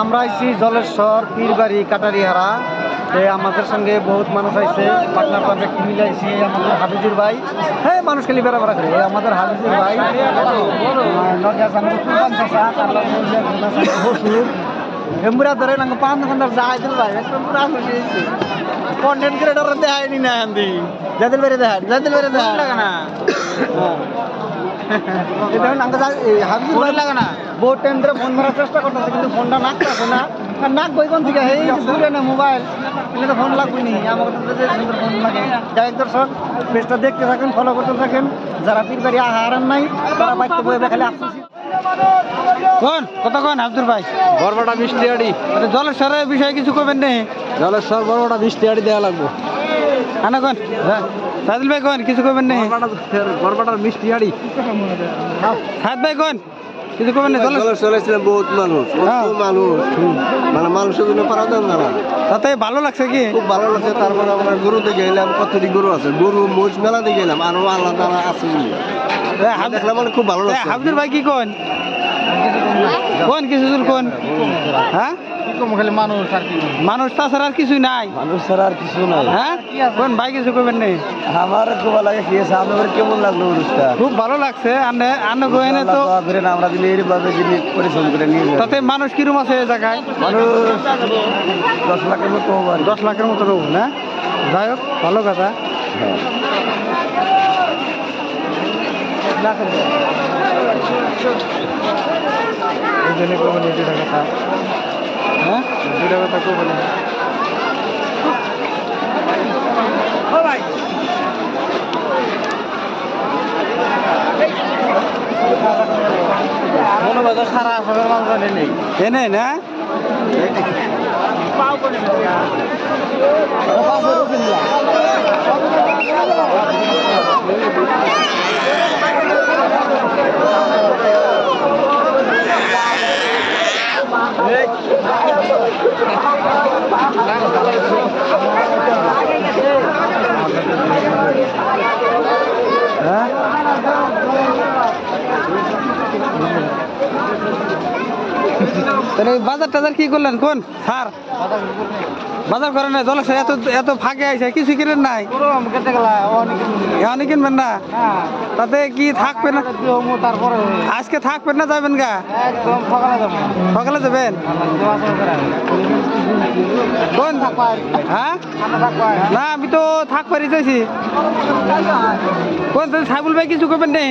আমরা আইছি জলেশ্বর পীরবাড়ি কাটারিহারা আমাদের সঙ্গে বহুত মানুষ আইছে পাটনার পাশে মিলে আইছি আমাদের হাফিজুর ভাই। হ্যাঁ মানুষ খালি বেড়া বেড়া করে আমাদের হাফিজুর ভাই এমরা ধরে নাঙ্গ পান দোকানদার যাই দিল ভাই একদম পুরা খুশি হয়েছে কন্টেন্ট ক্রিয়েটর দেখায়নি না আন্দি যাদের বেড়ে দেখায় যাদের বেড়ে দেখায় না। এটা নাঙ্গ হাফিজুর ভাই লাগা না? বহুত টাইম ধরে ফোন মারার চেষ্টা করতেছে কিন্তু ফোনটা না আর নাক বই কোন থেকে এই ঘুরে না মোবাইল এলে তো ফোন লাগবে নি আমাকে তো যে সুন্দর ফোন লাগে। যাই দর্শক পেজটা দেখতে থাকেন ফলো করতে থাকেন। যারা আহারান নাই তারা বাইতে বই খালি আফসোস। কোন? কত কোন আব্দুল ভাই? বরবাটা মিষ্টি আড়ি। বিষয়ে কিছু করবেন নে। জলের সর বরবাটা মিষ্টি আড়ি দেওয়া লাগবো। আনা কোন? সাদিল ভাই কোন কিছু করবেন নে বরবাটার মিষ্টি আড়ি। সাদ ভাই কোন কিছু করবেন না চলেছিলাম বহুত মানুষ হ্যাঁ। মানুষ। মানে মানুষের জন্য পারা যান না তাতে ভালো লাগছে কি? খুব ভালো লাগছে তারপরে আমরা গরু দেখে এলাম কতটি গরু আছে। গরু মোষ মেলা দেখে এলাম আরও আলাদা আলাদা আছে। দেখলাম মানে খুব ভালো লাগছে। হাবিবুর ভাই কি কোন? কোন কিছু কোন? হ্যাঁ? খালি মানুষ আর কি মানুষ তাছাড়া আর কিছু নাই। মানুষ ছাড়া আর কিছু নাই। হ্যাঁ? কোন ভাই কিছু করবেন নেই আমার খুব লাগে খেয়েছে আপনাদের কেমন লাগল অনুষ্ঠানটা খুব ভালো লাগছে। আন্নে আন্ন গোয়েনে তো দোয়া আমরা দিলে এইভাবে যিনি পরিশ্রম করে নিয়ে তাতে মানুষ কিরম আছে এই জায়গায়? মানুষ দশ লাখের মতো কি। দশ লাখের মতো রোগ না? যাই হোক ভালো কথা। হ্যাঁ। এই জন্য কথা। হ্যাঁ? দুটা কথা মনে হয় সারা নেই এনে না তাহলে বাজার টাজার কি করলেন? কোন? স্যার বাজার করেন না জলের এত এত ফাঁকে আইসে কিছু কিনেন নাই? অনেক কিনবেন না। তাতে কি থাকবে না? আজকে থাকবেন না যাবেন গা? সকালে যাবেন? কোন? হ্যাঁ? না আমি তো থাক পারি চাইছি। কোন সাইবুল ভাই কিছু করবেন নেই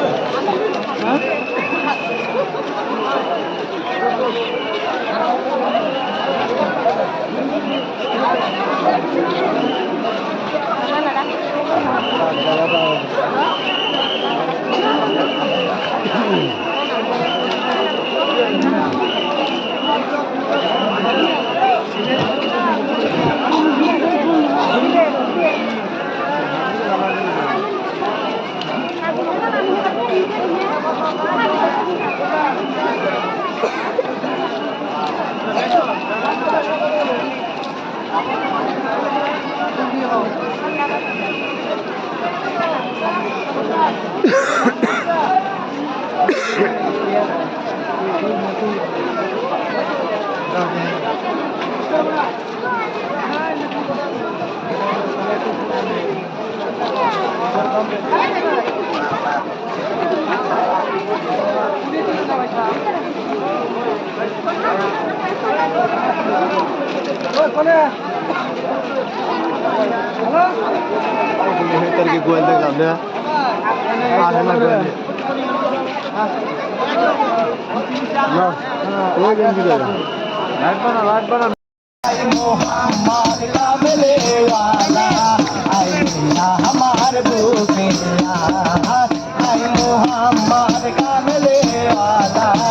তারিখে গোয়েল দেখলাম না আসে না গোয়েল ওই গেঞ্জি দাদা লাগবে না লাগবে না वाला da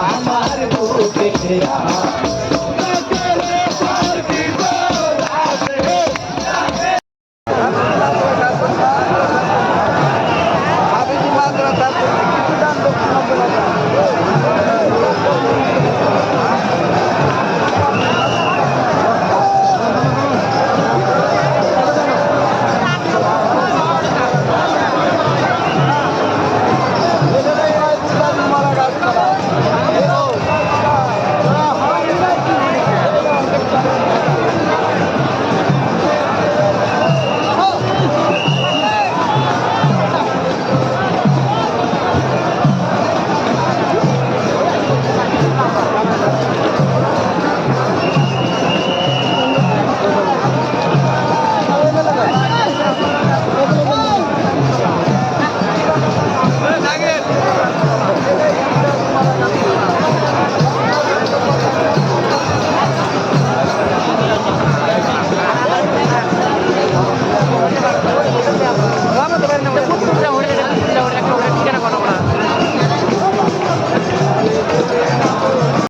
আমার বুকে খেয়া